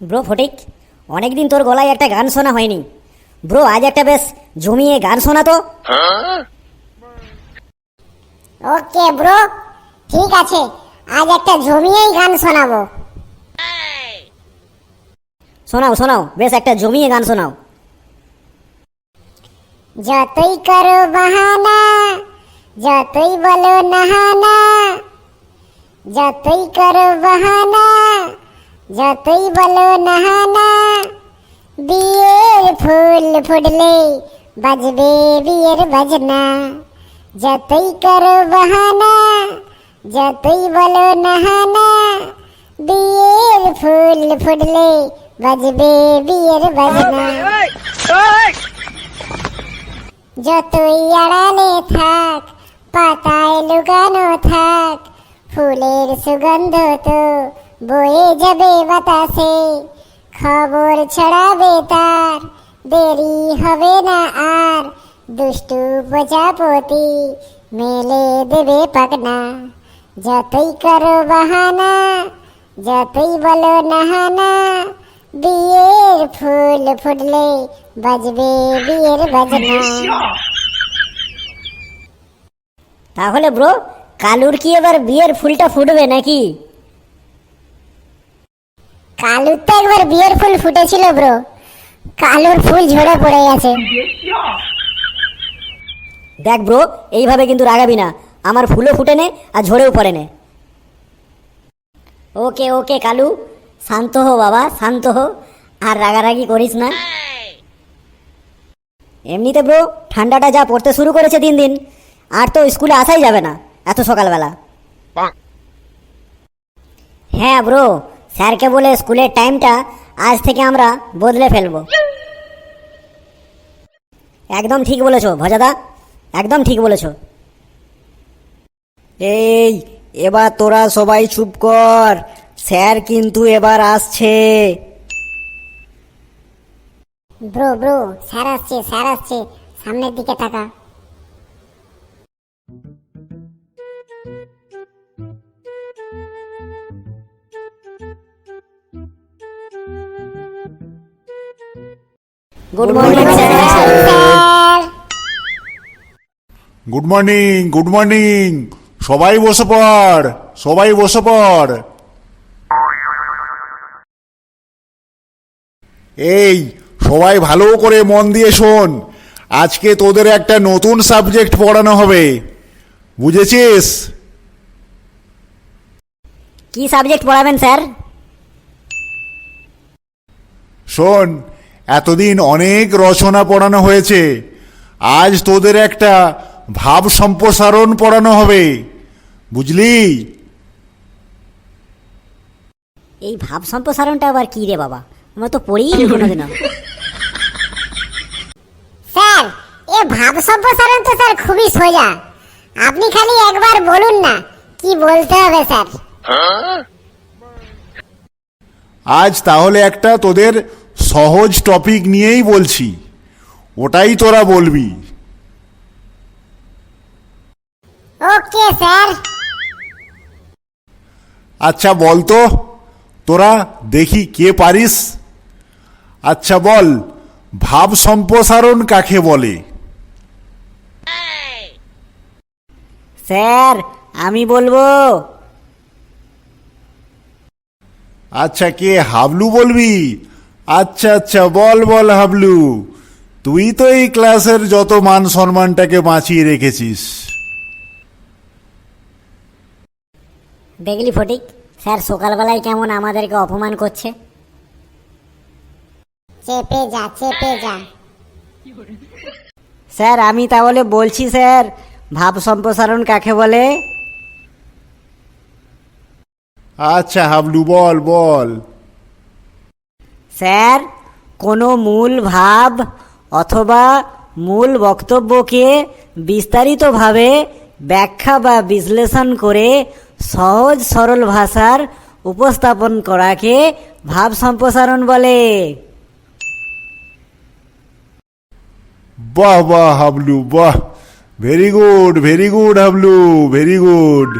Bro Phatik অনেকদিন তোর গলায় একটা গান শোনা হয়নি। ব্রো আজ একটা বেশ জমিয়ে গান শোনা তো। ওকে ব্রো ঠিক আছে আজ একটা জমিয়েই গান শোনাবো। শোনাও শোনাও বেশ একটা জমিয়ে গান শোনাও। যতই করো বাহানা যতই বলো নাহানা যতই করো বাহানা যতই বলো নাহানা বিয়ের ফুল ফুটলে বাজবে বিয়ের বাজনা। যতই করো বাহানা যতই বলো নাহানা বিয়ের ফুল ফুটলে বাজবে বিয়ের বাজনা। যতই আড়ালে থাক পাতায় লুকানো থাক ফুলের সুগন্ধ তো বয়ে যাবে বাতাসে খবর ছড়াবে তার দেরি হবে না আর দুষ্টু প্রজাপতি মেলে দেবে পাকনা যতই করো বাহানা যতই বলো নাহানা বিয়ের ফুল ফুটলে বাজবে বিয়ের বাজনা। তাহলে ব্রো কালুর কি এবার বিয়ের ফুলটা ফুটবে নাকি? কালুর তো একবার বিয়ের ফুল ফুটেছিল ব্রো কালুর ফুল ঝরে পড়ে গেছে। দেখ ব্রো এইভাবে কিন্তু রাগাবি না। আমার ফুলও ফুটে নে আর ঝরেও পড়ে নে। ওকে ওকে কালু। শান্ত হো বাবা শান্ত হো। আর রাগারাগি করিস না। এমনিতে ব্রো ঠান্ডাটা যা পড়তে শুরু করেছে দিন দিন আর তো স্কুলে আসাই যাবে না এত সকালবেলা। হ্যাঁ ব্রো স্যারকে বলে স্কুলের টাইমটা আজ থেকে আমরা বদলে ফেলব। একদম ঠিক বলেছ ভজাদা। একদম ঠিক বলেছ। এই এবার তোরা সবাই চুপ কর। স্যার কিন্তু এবার আসছে। ব্রো ব্রো স্যার আসছে স্যার আসছে। সামনের দিকে তাকা। Good morning sir good morning good morning সবাই বসে পড় সবাই বসে পড়। এই সবাই ভালো করে মন দিয়ে শোন। আজকে তোদের একটা নতুন সাবজেক্ট পড়ানো হবে। বুঝেছিস? কি সাবজেক্ট পড়াবেন স্যার? শোন এতদিন অনেক রচনা পড়ানো হয়েছে। আজ তোদের একটা ভাব সম্প্রসারণ পড়ানো হবে। বুঝলি? এই ভাব সম্প্রসারণটা আবার কি রে বাবা? আমরা তো পড়িই কোনোদিনও। স্যার এ ভাব সম্প্রসারণ তো স্যার খুবই সোজা। আপনি খালি একবার বলুন না কি বলতে হবে স্যার? আজ তাহলে একটা তোদের সহজ টপিক নিয়েই বলছি। ওটাই তোরা বলবি। ওকে স্যার আচ্ছা বল তো। তোরা দেখি কে পারিস? আচ্ছা বল ভাব সম্প্রসারণ কাকে বলে? স্যার আমি বলব। আচ্ছা কে? হাবলু বলবি? আচ্ছা আচ্ছা বল বল হাবলু। তুই তো এই ক্লাসের যত মান সম্মানটাকে বাঁচিয়ে রেখেছিস। দেখলি ফটিক স্যার সকালবেলায় কেমন আমাদেরকে অপমান করছে? চেপে যা চেপে যা। স্যার আমি তাহলে বলছি স্যার ভাব সম্প্রসারণ কাকে বলে? আচ্ছা হাবলু বল বল। স্যার, কোনো মূল ভাব অথবা মূল বক্তব্যকে বিস্তারিতভাবে ব্যাখ্যা বা বিশ্লেষণ করে সহজ সরল ভাষার উপস্থাপন করাকে ভাব সম্প্রসারণ বলে। বাহ বাহ, হাবলু, বাহ। Very good very good Hablu very good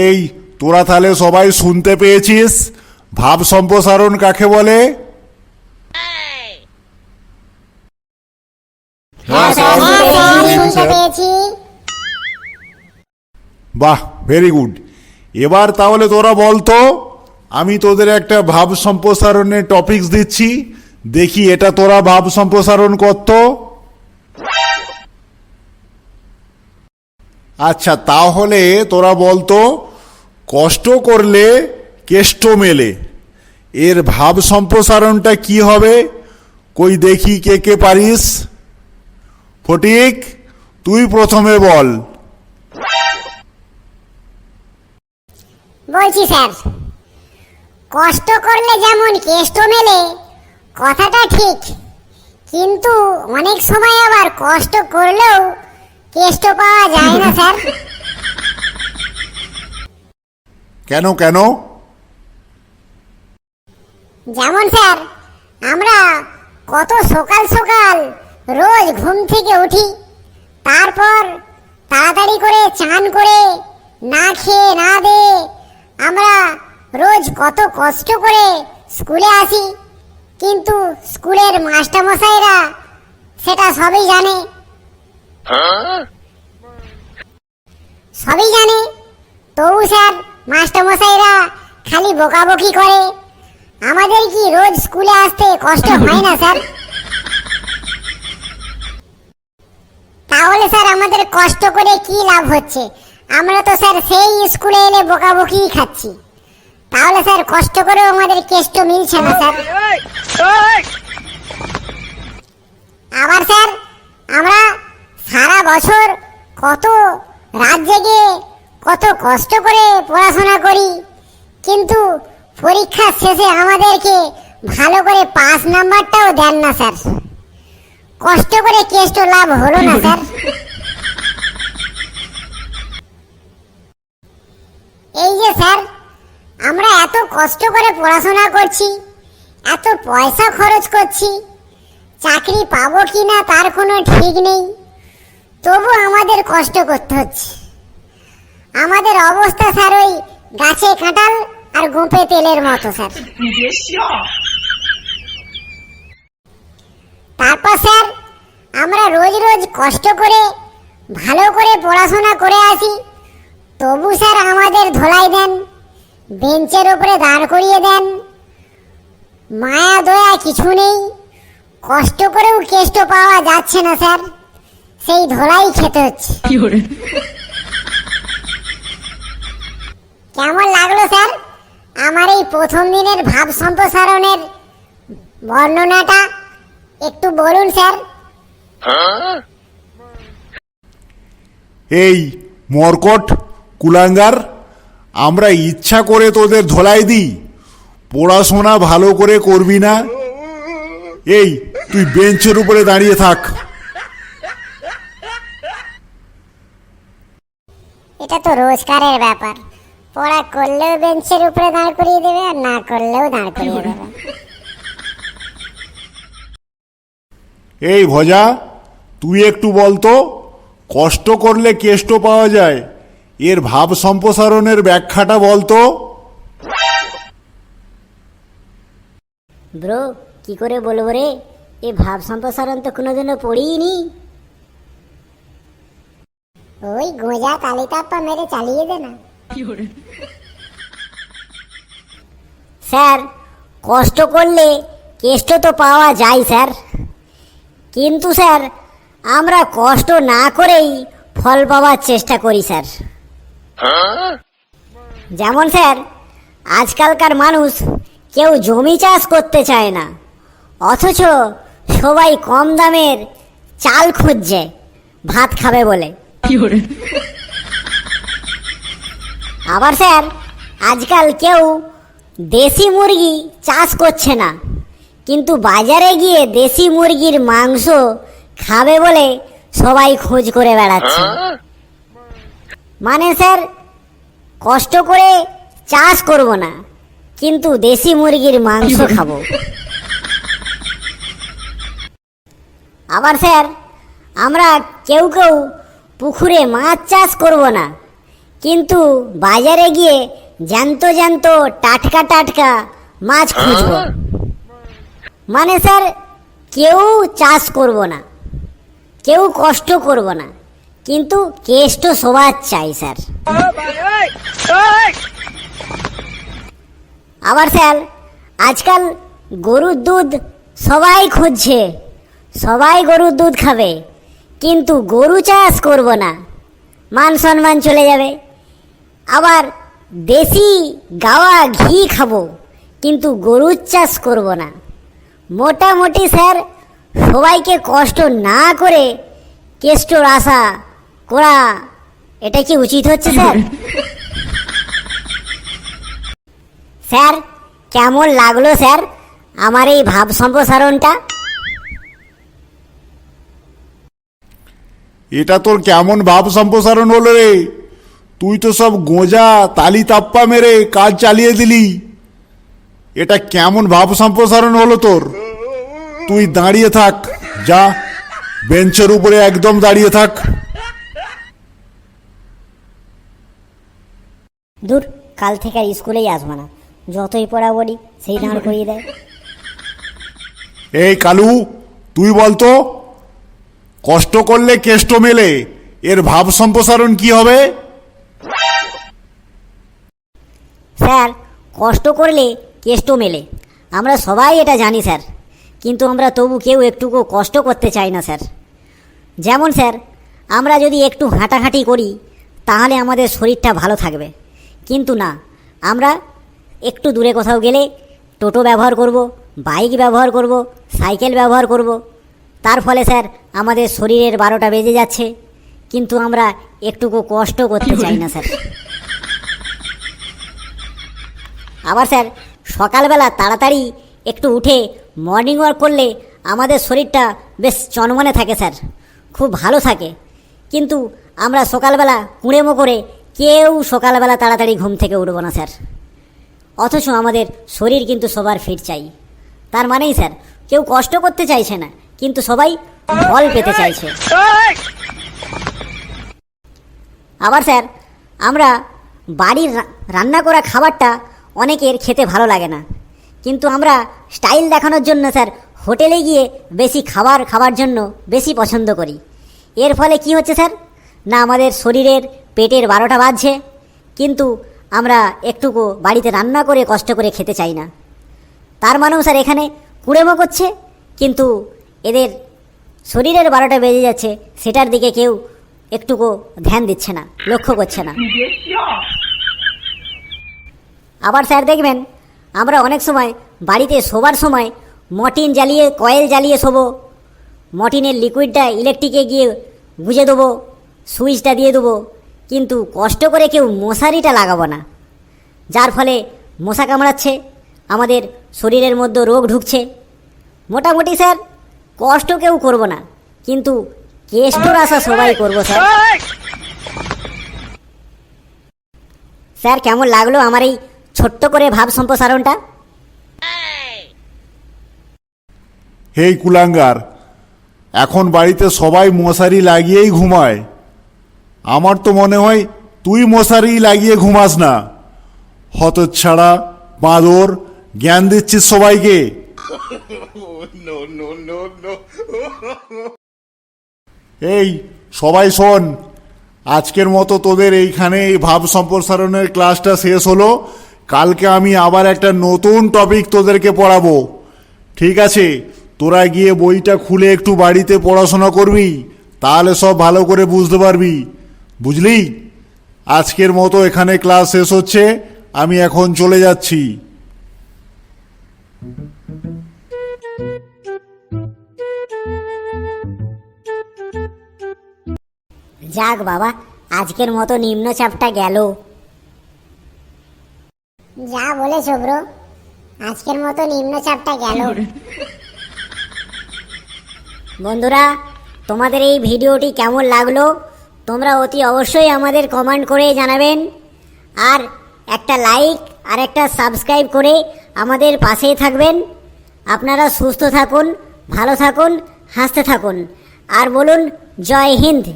এই তোরা তাহলে সবাই শুনতে পেয়েছিস? ভাব সম্প্রসারণ কাকে বলে? বাহ ভেরি গুড এবার তাহলে তোরা বলতো আমি তোদের একটা ভাব সম্প্রসারণের টপিকস দিচ্ছি। দেখি এটা তোরা ভাব সম্প্রসারণ করত? আচ্ছা তাহলে তোরা বলতো কষ্ট করলে কেষ্ট মেলে। এর ভাব সম্প্রসারণটা কি হবে? কই দেখি কে কে পারিস? ফটিক, তুই প্রথমে বল। বলছি স্যার, কষ্ট করলে যেমন কেষ্ট মেলে, কথাটা ঠিক। কিন্তু অনেক সময় আবার কষ্ট করলেও কেষ্ট পাওয়া যায় না, স্যার। কেন কেন? যেমন স্যার আমরা কত সকাল সকাল রোজ ঘুম থেকে উঠি তারপর তাড়াতাড়ি করে চান করে না খেয়ে না দে আমরা রোজ কত কষ্ট করে স্কুলে আসি। কিন্তু স্কুলের মাস্টারমশাইরা সেটা সবই জানে। সবই জানে। তবু স্যার মাস্টারমশাইরা খালি বকাবকি করে। আমাদের কি রোজ স্কুলে আসতে কষ্ট হয় না, স্যার? তাহলে, স্যার, আমাদের কষ্ট করে কি লাভ হচ্ছে? আমরা তো, স্যার, সেই স্কুলে এলে বকাবকি খাচ্ছি। তাহলে, স্যার, কষ্ট করেও আমাদের কেষ্ট মিলছে না, স্যার। আবার, স্যার, আমরা সারা বছর কত রাত জেগে কত কষ্ট করে পড়াশোনা করি। কিন্তু পরীক্ষার শেষে আমাদেরকে ভালো করে পাস নাম্বারটাও দেন না, স্যার। কষ্ট করে কেষ্ট লাভ হলো না, স্যার। এই যে, স্যার, আমরা এত কষ্ট করে পড়াশোনা করছি, এত পয়সা খরচ করছি, চাকরি পাবো কি না তার কোনো ঠিক নেই। তবু আমাদের কষ্ট করতে হচ্ছে। আমাদের অবস্থা স্যার ওই গাছে কাঁটাল আর গোপে তেলের মতো, স্যার। তারপর স্যার, আমরা রোজ রোজ কষ্ট করে, ভালো করে পড়াশোনা করে আসি। তবু স্যার আমাদের ধোলাই দেন, বেঞ্চের উপরে দাঁড় করিয়ে দেন। মায়া, দয়া কিছু নেই। কষ্ট করেও কেষ্ট পাওয়া যাচ্ছে না, স্যার। সেই ধোলাই খেতে হচ্ছে। কেমন লাগল স্যার? আমার এই প্রথম দিনের ভাব সম্প্রসারণের বর্ণনাটা একটু বলুন স্যার। এই মরকট কুলাঙ্গার আমরা ইচ্ছা করে তোদের ধোলাই দিই। পড়াশোনা ভালো করে করবি না। এই তুই বেঞ্চের উপরে দাঁড়িয়ে থাক। এটা তো রোজকারের ব্যাপার। পড়া করলেও বেঞ্চের উপরে দাঁড় করিয়ে দেবে আর না করলেও দাঁড় করিয়ে দেবে। এই ভজা তুই একটু বলতো কষ্ট করলে কেষ্ট পাওয়া যায় এর ভাব সম্প্রসারণের ব্যাখ্যাটা বলতো ব্রো কি করে বলব রে? এ ভাব সম্প্রসারণ তো কোনোদিনও পড়িনি ওই গোঁজা তালিতাপ্পা মেরে চালিয়ে দে না। স্যার। কষ্ট করলে কেষ্ট তো পাওয়া যায় স্যার। কিন্তু স্যার আমরা কষ্ট না করেই ফল পাওয়ার চেষ্টা করি স্যার। যেমন স্যার আজকালকার মানুষ কেউ জমি চাষ করতে চায় না অথচ সবাই কম দামের চাল খুঁজছে ভাত খাবে বলে। আবার স্যার, আজকাল কেউ দেশি মুরগি চাষ করছে না। কিন্তু বাজারে গিয়ে দেশি মুরগির মাংস খাবে বলে সবাই খোঁজ করে বেড়াচ্ছে। মানে স্যার, কষ্ট করে চাষ করব না, কিন্তু দেশি মুরগির মাংস খাব। আবার স্যার, আমরা কেউ কেউ পুকুরে মাছ চাষ করব না। কিন্তু বাজারে গিয়ে জ্যান্ত জ্যান্ত টাটকা টাটকা মাছ খুঁজব। মানে স্যার কেউ চাষ করব না কেউ কষ্ট করব না কিন্তু কেষ্ট সবার চাই স্যার। আবার স্যার আজকাল গরুর দুধ সবাই খুঁজছে সবাই গরুর দুধ খাবে কিন্তু গরু চাষ করব না মান সম্মান চলে যাবে। আবার দেশি গাওয়া ঘি খাব, কিন্তু গরুর চাষ করব না। মোটামুটি স্যার, সবাইকে কষ্ট না করে কেষ্টর আশা করা, এটা কি উচিত হচ্ছে স্যার? স্যার, কেমন লাগল স্যার আমার এই ভাব সম্প্রসারণটা? এটা তোর কেমন ভাব সম্প্রসারণ হলো রে? তুই তো সব গোঁজা তালি তাপ্পা মেরে কাজ চালিয়ে দিলি। এটা কেমন ভাব সম্প্রসারণ হলো তোর? তুই দাঁড়িয়ে থাক যা। বেঞ্চের উপরে একদম দাঁড়িয়ে থাক। দূর কাল থেকে আর স্কুলেই আসব না। যতই পড়া বলি সেই দাঁড় করিয়ে দেয়। এই কালু তুই বলতো কষ্ট করলে কেষ্ট মেলে এর ভাব সম্প্রসারণ কি হবে? স্যার, কষ্ট করলে কেষ্ট মেলে। আমরা সবাই এটা জানি, স্যার। কিন্তু আমরা তবু কেউ একটুকু কষ্ট করতে চাই না, স্যার। যেমন, স্যার, আমরা যদি একটু হাঁটাহাঁটি করি, তাহলে আমাদের শরীরটা ভালো থাকবে। কিন্তু না, আমরা একটু দূরে কোথাও গেলে টোটো ব্যবহার করব, বাইক ব্যবহার করব, সাইকেল ব্যবহার করব। তার ফলে, স্যার, আমাদের শরীরের বারোটা বেজে যাচ্ছে। কিন্তু আমরা একটুকু কষ্ট করতে চাই না, স্যার। আবার স্যার, সকালবেলা তাড়াতাড়ি একটু উঠে মর্নিং ওয়াক করলে আমাদের শরীরটা বেশ চনমনে থাকে স্যার, খুব ভালো থাকে। কিন্তু আমরা সকালবেলা কুঁড়েমো করে কেউ সকালবেলা তাড়াতাড়ি ঘুম থেকে উঠবো না স্যার। অথচ আমাদের শরীর কিন্তু সবার ফিট চাই। তার মানেই স্যার, কেউ কষ্ট করতে চাইছে না, কিন্তু সবাই ফল পেতে চাইছে। আবার স্যার, আমরা বাড়ির রান্না করা খাবারটা অনেকের খেতে ভালো লাগে না। কিন্তু আমরা স্টাইল দেখানোর জন্য স্যার, হোটেলে গিয়ে বেশি খাবার খাওয়ার জন্য বেশি পছন্দ করি। এর ফলে কি হচ্ছে স্যার? না আমাদের শরীরের পেটের বারোটা বাজছে, কিন্তু আমরা একটুকু বাড়িতে রান্না করে কষ্ট করে খেতে চাই না। তার মানেও স্যার এখানে কুড়েমো করছে, কিন্তু এদের শরীরের বারোটা বেজে যাচ্ছে, সেটার দিকে কেউ একটুকু ধ্যান দিচ্ছে না, লক্ষ্য করছে না। আবার স্যার দেখবেন আমরা অনেক সময় বাড়িতে শোবার সময় মটিন জ্বালিয়ে কয়েল জ্বালিয়ে শোবো। মটিনের লিকুইডটা ইলেকট্রিকে গিয়ে গুঁজে দেবো সুইচটা দিয়ে দেবো। কিন্তু কষ্ট করে কেউ মশারিটা লাগাবো না। যার ফলে মশা কামড়াচ্ছে আমাদের শরীরের মধ্যে রোগ ঢুকছে। মোটামুটি স্যার কষ্ট কেউ করব না কিন্তু কেষ্টর আশা সবাই করব স্যার। স্যার কেমন লাগল আমার এই ছোট্ট করে ভাব সম্প্রসারণটা। হেই কুলাঙ্গার, এখন বাড়িতে সবাই মশারি লাগিয়েই ঘুমায়। আমার তো মনে হয় তুই মশারি লাগিয়ে ঘুমাস না। হতচ্ছাড়া, বাঁদর, জ্ঞান দিচ্ছিস সবাইকে। এই, সবাই শোন, আজকের মতো তোদের এইখানে এই ভাব সম্প্রসারণের ক্লাসটা শেষ হলো। কালকে আমি আবার একটা নতুন টপিক তোদেরকে পড়াবো। ঠিক আছে? তোরা গিয়ে বইটা খুলে একটু বাড়িতে পড়াশোনা করবি, তাহলে সব ভালো করে বুঝতে পারবি। বুঝলি? আজকের মতো এখানে ক্লাস শেষ হচ্ছে, আমি এখন চলে যাচ্ছি। যাক বাবা, আজকের মতো নিম্ন নিম্নচাপটা গেল। যা বলেছ ব্রো আজকের মতো নিম্নচাপটা গেল। বন্ধুরা তোমাদের এই ভিডিওটি কেমন লাগল তোমরা অতি অবশ্যই আমাদের কমেন্ট করে জানাবেন। আর একটা লাইক আর একটা সাবস্ক্রাইব করে আমাদের পাশেই থাকবেন। আপনারা সুস্থ থাকুন ভালো থাকুন হাসতে থাকুন। আর বলুন জয় হিন্দ।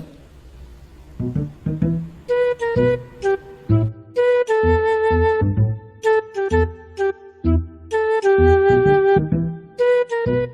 Thank you.